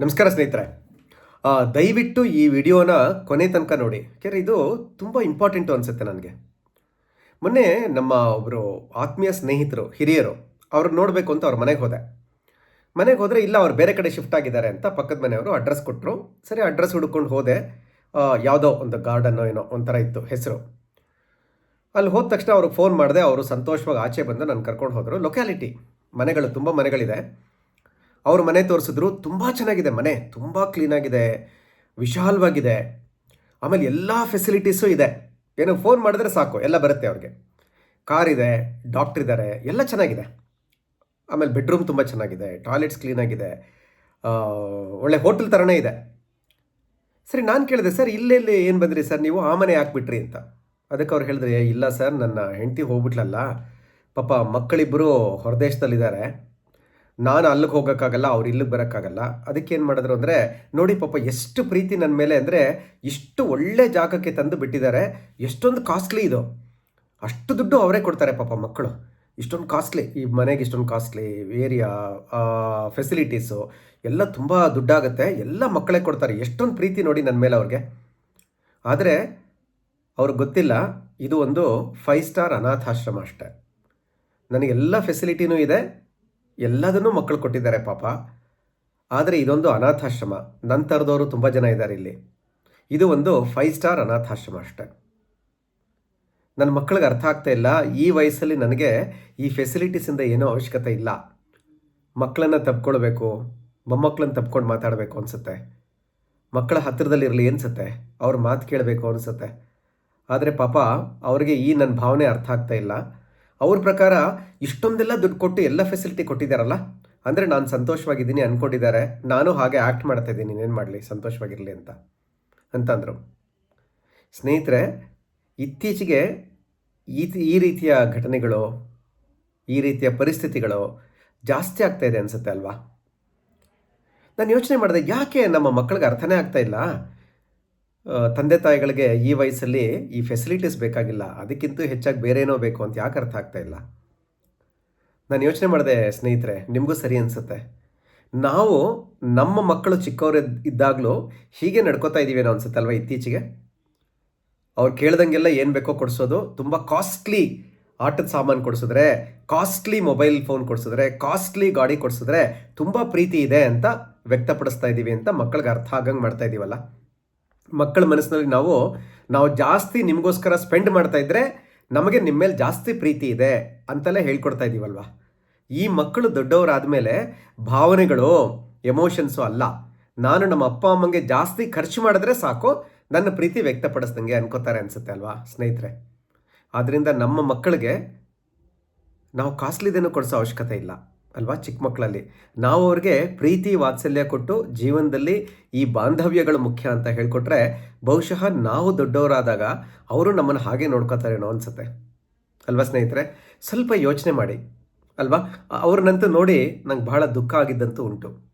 ನಮಸ್ಕಾರ ಸ್ನೇಹಿತರೆ. ದಯವಿಟ್ಟು ಈ ವಿಡಿಯೋನ ಕೊನೆ ತನಕ ನೋಡಿ. ಯಾಕೆಂದರೆ ಇದು ತುಂಬ ಇಂಪಾರ್ಟೆಂಟು ಅನಿಸುತ್ತೆ ನನಗೆ. ಮೊನ್ನೆ ನಮ್ಮ ಒಬ್ಬರು ಆತ್ಮೀಯ ಸ್ನೇಹಿತರು, ಹಿರಿಯರು, ಅವ್ರನ್ನ ನೋಡಬೇಕು ಅಂತ ಅವ್ರ ಮನೆಗೆ ಹೋದೆ. ಮನೆಗೆ ಹೋದರೆ ಇಲ್ಲ, ಅವ್ರು ಬೇರೆ ಕಡೆ ಶಿಫ್ಟ್ ಆಗಿದ್ದಾರೆ ಅಂತ ಪಕ್ಕದ ಮನೆಯವರು ಅಡ್ರೆಸ್ ಕೊಟ್ಟರು ಸರಿ ಅಡ್ರೆಸ್ ಹುಡ್ಕೊಂಡು ಹೋದೆ. ಯಾವುದೋ ಒಂದು ಗಾರ್ಡನ್ನೋ ಏನೋ ಒಂಥರ ಇತ್ತು ಹೆಸರು. ಅಲ್ಲಿ ಹೋದ ತಕ್ಷಣ ಅವ್ರಿಗೆ ಫೋನ್ ಮಾಡಿದೆ. ಅವರು ಸಂತೋಷವಾಗಿ ಆಚೆ ಬಂದು ನಾನು ಕರ್ಕೊಂಡು ಹೋದರು. ಲೊಕ್ಯಾಲಿಟಿ ಮನೆಗಳು, ತುಂಬ ಮನೆಗಳಿದೆ. ಅವ್ರ ಮನೆ ತೋರಿಸಿದ್ರು ತುಂಬ ಚೆನ್ನಾಗಿದೆ ಮನೆ ತುಂಬ ಕ್ಲೀನಾಗಿದೆ ವಿಶಾಲವಾಗಿದೆ. ಆಮೇಲೆ ಎಲ್ಲ ಫೆಸಿಲಿಟೀಸು ಇದೆ. ಏನೋ ಫೋನ್ ಮಾಡಿದ್ರೆ ಸಾಕು ಎಲ್ಲ ಬರುತ್ತೆ ಅವ್ರಿಗೆ. ಕಾರ್ ಇದೆ ಡಾಕ್ಟ್ರ್ ಇದ್ದಾರೆ ಎಲ್ಲ ಚೆನ್ನಾಗಿದೆ. ಆಮೇಲೆ ಬೆಡ್ರೂಮ್ ತುಂಬ ಚೆನ್ನಾಗಿದೆ ಟಾಯ್ಲೆಟ್ಸ್ ಕ್ಲೀನಾಗಿದೆ ಒಳ್ಳೆ ಹೋಟೆಲ್ ಥರನೇ ಇದೆ. ಸರಿ ನಾನು ಕೇಳಿದೆ ಸರ್ ಇಲ್ಲೆಲ್ಲಿ ಏನು ಬಂದ್ರಿ ಸರ್? ನೀವು ಆ ಮನೆ ಹಾಕ್ಬಿಟ್ರಿ ಅಂತ. ಅದಕ್ಕೆ ಅವ್ರು ಹೇಳಿದ್ರೆ "ಏ, ಇಲ್ಲ ಸರ್ ನನ್ನ ಹೆಂಡತಿ ಹೋಗ್ಬಿಟ್ಲಲ್ಲ. ಪಾಪ ಮಕ್ಕಳಿಬ್ಬರು ಹೊರದೇಶದಲ್ಲಿದ್ದಾರೆ. ನಾನು ಅಲ್ಲಿಗೆ ಹೋಗೋಕ್ಕಾಗಲ್ಲ, ಅವ್ರು ಇಲ್ಲಿಗೆ ಬರೋಕ್ಕಾಗಲ್ಲ. ಅದಕ್ಕೆ ಏನು ಮಾಡಿದ್ರು ಅಂದರೆ, ನೋಡಿ ಪಾಪ ಎಷ್ಟು ಪ್ರೀತಿ ನನ್ನ ಮೇಲೆ ಅಂದರೆ, ಇಷ್ಟು ಒಳ್ಳೆ ಜಾಗಕ್ಕೆ ತಂದು ಬಿಟ್ಟಿದ್ದಾರೆ. ಎಷ್ಟೊಂದು ಕಾಸ್ಟ್ಲಿ ಇದು. ಅಷ್ಟು ದುಡ್ಡು ಅವರೇ ಕೊಡ್ತಾರೆ ಪಾಪ ಮಕ್ಕಳು. ಇಷ್ಟೊಂದು ಕಾಸ್ಟ್ಲಿ. ಈ ಮನೆಗೆ ಇಷ್ಟೊಂದು ಕಾಸ್ಟ್ಲಿ, ಏರಿಯಾ ಫೆಸಿಲಿಟೀಸು ಎಲ್ಲ ತುಂಬ ದುಡ್ಡಾಗುತ್ತೆ. ಎಲ್ಲ ಮಕ್ಕಳೇ ಕೊಡ್ತಾರೆ. ಎಷ್ಟೊಂದು ಪ್ರೀತಿ ನೋಡಿ ನನ್ನ ಮೇಲೆ ಅವ್ರಿಗೆ. ಆದರೆ, ಅವ್ರಿಗೆ ಗೊತ್ತಿಲ್ಲ, ಇದು ಒಂದು ಫೈವ್ ಸ್ಟಾರ್ ಅನಾಥಾಶ್ರಮ ಅಷ್ಟೆ. ನನಗೆಲ್ಲ ಫೆಸಿಲಿಟಿನೂ ಇದೆ. ಎಲ್ಲದನ್ನೂ ಮಕ್ಕಳು ಕೊಟ್ಟಿದ್ದಾರೆ ಪಾಪ. ಆದರೆ ಇದೊಂದು ಅನಾಥಾಶ್ರಮ. ನಂತರದವರು ತುಂಬ ಜನ ಇದ್ದಾರೆ ಇಲ್ಲಿ. ಇದು ಒಂದು ಫೈವ್ ಸ್ಟಾರ್ ಅನಾಥಾಶ್ರಮ ಅಷ್ಟೇ. ನನ್ನ ಮಕ್ಕಳಿಗೆ ಅರ್ಥ ಆಗ್ತಾ ಇಲ್ಲ. ಈ ವಯಸ್ಸಲ್ಲಿ ನನಗೆ ಈ ಫೆಸಿಲಿಟೀಸಿಂದ ಏನೂ ಅವಶ್ಯಕತೆ ಇಲ್ಲ. ಮಕ್ಕಳನ್ನು ತಪ್ಕೊಳ್ಬೇಕು, ಮೊಮ್ಮಕ್ಕಳನ್ನ ತಪ್ಕೊಂಡು ಮಾತಾಡಬೇಕು ಅನಿಸುತ್ತೆ. ಮಕ್ಕಳ ಹತ್ತಿರದಲ್ಲಿರಲಿ ಅನಿಸುತ್ತೆ. ಅವ್ರ ಮಾತು ಕೇಳಬೇಕು ಅನಿಸುತ್ತೆ. ಆದರೆ ಪಾಪ, ಅವರಿಗೆ ಈ ನನ್ನ ಭಾವನೆ ಅರ್ಥ ಆಗ್ತಾ ಇಲ್ಲ. ಅವ್ರ ಪ್ರಕಾರ ಇಷ್ಟೊಂದೆಲ್ಲ ದುಡ್ಡು ಕೊಟ್ಟು ಎಲ್ಲ ಫೆಸಿಲಿಟಿ ಕೊಟ್ಟಿದ್ದಾರಲ್ಲ? ಅಂದರೆ ನಾನು ಸಂತೋಷವಾಗಿದ್ದೀನಿ ಅಂದ್ಕೊಂಡಿದ್ದಾರೆ ನಾನು ಹಾಗೆ ಆ್ಯಕ್ಟ್ ಮಾಡ್ತಾ ಇದ್ದೀನಿ. ಇನ್ನೇನು ಮಾಡಲಿ? ಸಂತೋಷವಾಗಿರಲಿ ಅಂತ. ಅಂತಂದರು ಸ್ನೇಹಿತರೆ, ಇತ್ತೀಚೆಗೆ ಈ ಈ ರೀತಿಯ ಘಟನೆಗಳು, ಈ ರೀತಿಯ ಪರಿಸ್ಥಿತಿಗಳು ಜಾಸ್ತಿ ಆಗ್ತಾಯಿದೆ ಅನಿಸುತ್ತೆ ಅಲ್ವಾ? ನಾನು ಯೋಚನೆ ಮಾಡಿದೆ, ಯಾಕೆ ನಮ್ಮ ಮಕ್ಕಳಿಗೆ ಅರ್ಥನೇ ಆಗ್ತಾ ಇಲ್ಲ? ತಂದೆ ತಾಯಿಗಳಿಗೆ ಈ ವಯಸ್ಸಲ್ಲಿ ಈ ಫೆಸಿಲಿಟೀಸ್ ಬೇಕಾಗಿಲ್ಲ, ಅದಕ್ಕಿಂತ ಹೆಚ್ಚಾಗಿ ಬೇರೆ ಏನೋ ಬೇಕು ಅಂತ ಯಾಕೆ ಅರ್ಥ ಆಗ್ತಾ ಇಲ್ಲ? ನಾನು ಯೋಚನೆ ಮಾಡಿದೆ, ಸ್ನೇಹಿತರೆ, ನಿಮಗೂ ಸರಿ ಅನಿಸುತ್ತೆ. ನಾವು ನಮ್ಮ ಮಕ್ಕಳು ಚಿಕ್ಕವರು ಇದ್ದಾಗಲೂ ಹೀಗೆ ನಡ್ಕೋತಾ ಇದ್ದೀವೇನೋ ಅಲ್ವಾ ಇತ್ತೀಚೆಗೆ? ಅವ್ರು ಕೇಳ್ದಂಗೆಲ್ಲ ಏನು ಬೇಕೋ ಕೊಡಿಸೋದು, ತುಂಬ ಕಾಸ್ಟ್ಲಿ ಆಟದ ಸಾಮಾನು ಕೊಡಿಸಿದ್ರೆ ಕಾಸ್ಟ್ಲಿ ಮೊಬೈಲ್ ಫೋನ್ ಕೊಡಿಸಿದ್ರೆ ಕಾಸ್ಟ್ಲಿ ಗಾಡಿ ಕೊಡಿಸಿದ್ರೆ ತುಂಬ ಪ್ರೀತಿ ಇದೆ ಅಂತ ವ್ಯಕ್ತಪಡಿಸ್ತಾ ಇದ್ದೀವಿ ಅಂತ ಮಕ್ಕಳಿಗೆ ಅರ್ಥ ಆಗಂಗೆ ಮಾಡ್ತಾ ಇದ್ದೀವಲ್ಲ ಮಕ್ಕಳ ಮನಸ್ಸಿನಲ್ಲಿ ನಾವು ನಾವು ಜಾಸ್ತಿ ನಿಮಗೋಸ್ಕರ ಸ್ಪೆಂಡ್ ಮಾಡ್ತಾ ಇದ್ರೆ ನಮಗೆ ನಿಮ್ಮ ಮೇಲೆ ಜಾಸ್ತಿ ಪ್ರೀತಿ ಇದೆ ಅಂತೆಲ್ಲ ಹೇಳ್ಕೊಡ್ತಾ ಇದ್ದೀವಲ್ವ ಈ ಮಕ್ಕಳು ದೊಡ್ಡವರಾದಮೇಲೆ ಭಾವನೆಗಳು ಎಮೋಷನ್ಸು ಅಲ್ಲ. ನಾನು ನಮ್ಮ ಅಪ್ಪ, ಅಮ್ಮಂಗೆ ಜಾಸ್ತಿ ಖರ್ಚು ಮಾಡಿದ್ರೆ ಸಾಕು, ನನ್ನ ಪ್ರೀತಿ ವ್ಯಕ್ತಪಡಿಸ್ದಂಗೆ ಅನ್ಕೋತಾರೆ ಅನ್ಸುತ್ತೆ ಅಲ್ವಾ ಸ್ನೇಹಿತರೆ? ಆದ್ದರಿಂದ ನಮ್ಮ ಮಕ್ಕಳಿಗೆ ನಾವು ಕಾಸ್ಟ್ಲಿದೇನು ಕೊಡಿಸೋ ಅವಶ್ಯಕತೆ ಇಲ್ಲ. ಅಲ್ವಾ ಚಿಕ್ಕ ಮಕ್ಕಳಲ್ಲಿ? ನಾವು ಅವ್ರಿಗೆ ಪ್ರೀತಿ, ವಾತ್ಸಲ್ಯ ಕೊಟ್ಟು ಜೀವನದಲ್ಲಿ ಈ ಬಾಂಧವ್ಯಗಳು ಮುಖ್ಯ ಅಂತ ಹೇಳ್ಕೊಟ್ರೆ ಬಹುಶಃ ನಾವು ದೊಡ್ಡವರಾದಾಗ ಅವರು ನಮ್ಮನ್ನು ಹಾಗೆ ನೋಡ್ಕೋತಾರೇನೋ ಅನ್ಸುತ್ತೆ. ಅಲ್ವಾ ಸ್ನೇಹಿತರೆ? ಸ್ವಲ್ಪ ಯೋಚನೆ ಮಾಡಿ. ಅಲ್ವಾ? ಅವ್ರನ್ನಂತೂ ನೋಡಿ ನಂಗೆ ಬಹಳ ದುಃಖ ಆಗಿದ್ದಂತೂ ಉಂಟು.